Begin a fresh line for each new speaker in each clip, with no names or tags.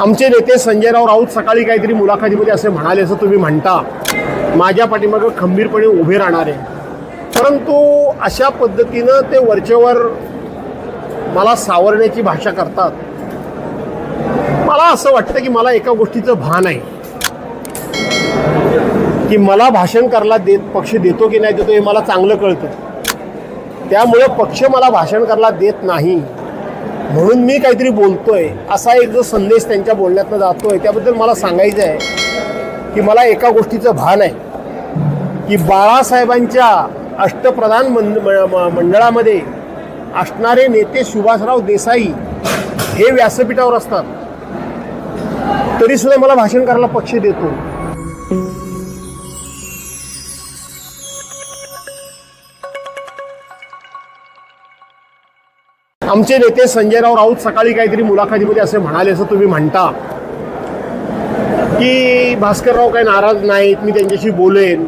आमचे नेते संजयराव राऊत सकाळी काहीतरी मुलाखतीमध्ये असे म्हणाले असं तुम्ही म्हणता. माझ्या पाठीमागं खंबीरपणे उभे राहणार. आहे परंतु अशा पद्धतीनं ते वरचेवर मला सावरण्याची भाषा करतात. मला असं वाटतं की मला एका गोष्टीचं भान आहे. की मला भाषण करायला देत पक्ष देतो की नाही देतो हे मला चांगलं कळतं. त्यामुळे पक्ष मला भाषण करायला देत नाही. म्हणून मी काहीतरी बोलतोय असा एक जो संदेश त्यांच्या बोलण्यातनं जातोय त्याबद्दल मला सांगायचं आहे की मला एका गोष्टीचं भान आहे की बाळासाहेबांच्या अष्टप्रधान मंड म- मंडळामध्ये असणारे नेते सुभाषराव देसाई हे व्यासपीठावर असतात. तरीसुद्धा मला भाषण करायला पक्ष देतो. आमचे नेते संजयराव राऊत सकाळी काहीतरी मुलाखतीमध्ये असे म्हणाले असं तुम्ही म्हणता. की भास्करराव काही नाराज नाहीत मी त्यांच्याशी बोलेन.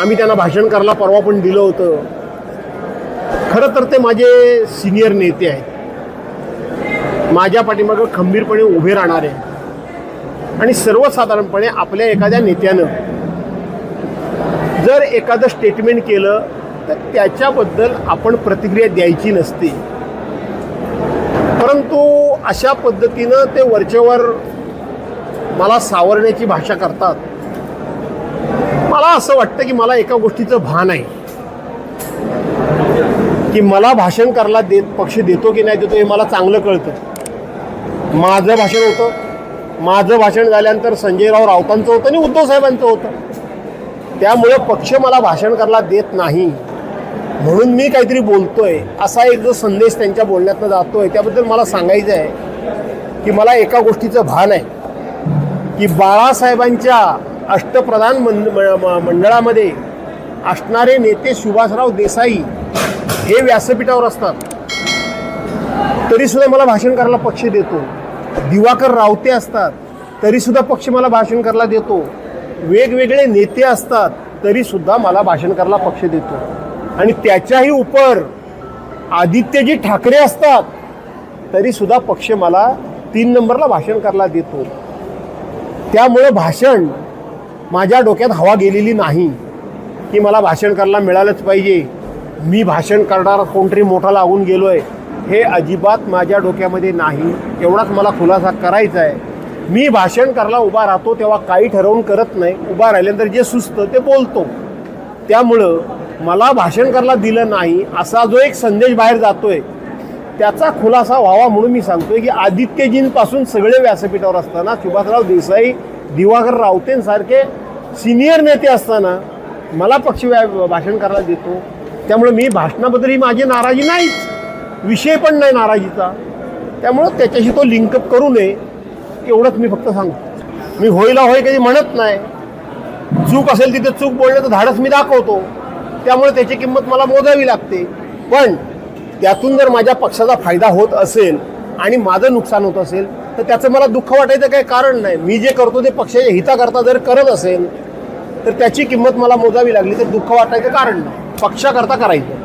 आम्ही त्यांना भाषण करायला परवा पण दिलं होतं. खरं तर ते माझे सिनियर नेते आहेत. माझ्या पाठीमागं खंबीरपणे उभे राहणारे. आणि सर्वसाधारणपणे आपल्या एखाद्या नेत्यानं जर एखादं स्टेटमेंट केलं तर त्याच्याबद्दल आपण प्रतिक्रिया द्यायची नसते. परंतु अशा पद्धतीनं ते वरचेवर मला सावरण्याची भाषा करतात. मला असं वाटतं की मला एका गोष्टीचं भान आहे. की मला भाषण करायला देत पक्ष देतो की नाही देतो हे मला चांगलं कळतं. माझं भाषण होतं. माझं भाषण झाल्यानंतर संजयराव राऊतांचं होतं आणि उद्धव साहेबांचं होतं. त्यामुळे पक्ष मला भाषण करायला देत नाही. म्हणून मी काहीतरी बोलतोय असा एक जो संदेश त्यांच्या बोलण्यातनं जातोय त्याबद्दल मला सांगायचं आहे की मला एका गोष्टीचं भान आहे. की बाळासाहेबांच्या अष्टप्रधान मंड म- मंडळामध्ये असणारे नेते सुभाषराव देसाई हे व्यासपीठावर असतात. तरीसुद्धा मला भाषण करायला पक्ष देतो. दिवाकर रावते असतात तरीसुद्धा पक्ष मला भाषण करायला देतो. वेगवेगळे नेते असतात तरीसुद्धा मला भाषण करायला पक्ष देतो. आणि त्याच्याही उपर आदित्यजी ठाकरे असतात तरी सुद्धा पक्ष मला तीन नंबरला भाषण करायला देतो. त्यामुळं भाषण माझ्या डोक्यात हवा गेलेली नाही की मला भाषण करायला मिळालंच पाहिजे. मी भाषण करणारा कोणतरी मोठा लागून गेलो आहे हे अजिबात माझ्या डोक्यामध्ये नाही. एवढाच मला खुलासा करायचा आहे. मी भाषण करायला उभा राहतो तेव्हा काही ठरवून करत नाही. उभा राहिल्यानंतर जे सुचतं ते बोलतो. त्यामुळं मला भाषण करायला दिलं नाही असा जो एक संदेश बाहेर जातोय त्याचा खुलासा व्हावा म्हणून मी सांगतोय की आदित्यजींपासून सगळे व्यासपीठावर असताना सुभाषराव देसाई दिवाकर रावतेंसारखे सिनियर नेते असताना मला पक्ष व्या- भाषण करायला देतो. त्यामुळे मी भाषणाबद्दल ही माझी नाराजी नाहीच. विषय पण नाही नाराजीचा. त्यामुळं त्याच्याशी तो लिंकअप करू नये एवढंच मी फक्त सांगतो. मी होईला होय कधी म्हणत नाही. चूक असेल तिथे चूक बोलण्याचं धाडस मी दाखवतो. त्यामुळे त्याची किंमत मला मोजावी लागते. पण त्यातून जर माझ्या पक्षाचा फायदा होत असेल आणि माझं नुकसान होत असेल तर त्याचं मला दुःख वाटायचं काही कारण नाही. मी जे करतो ते पक्षाच्या हिताकरता जर करत असेल तर त्याची किंमत मला मोजावी लागली तर दुःख वाटायचं कारण नाही. पक्षाकरता करायचं.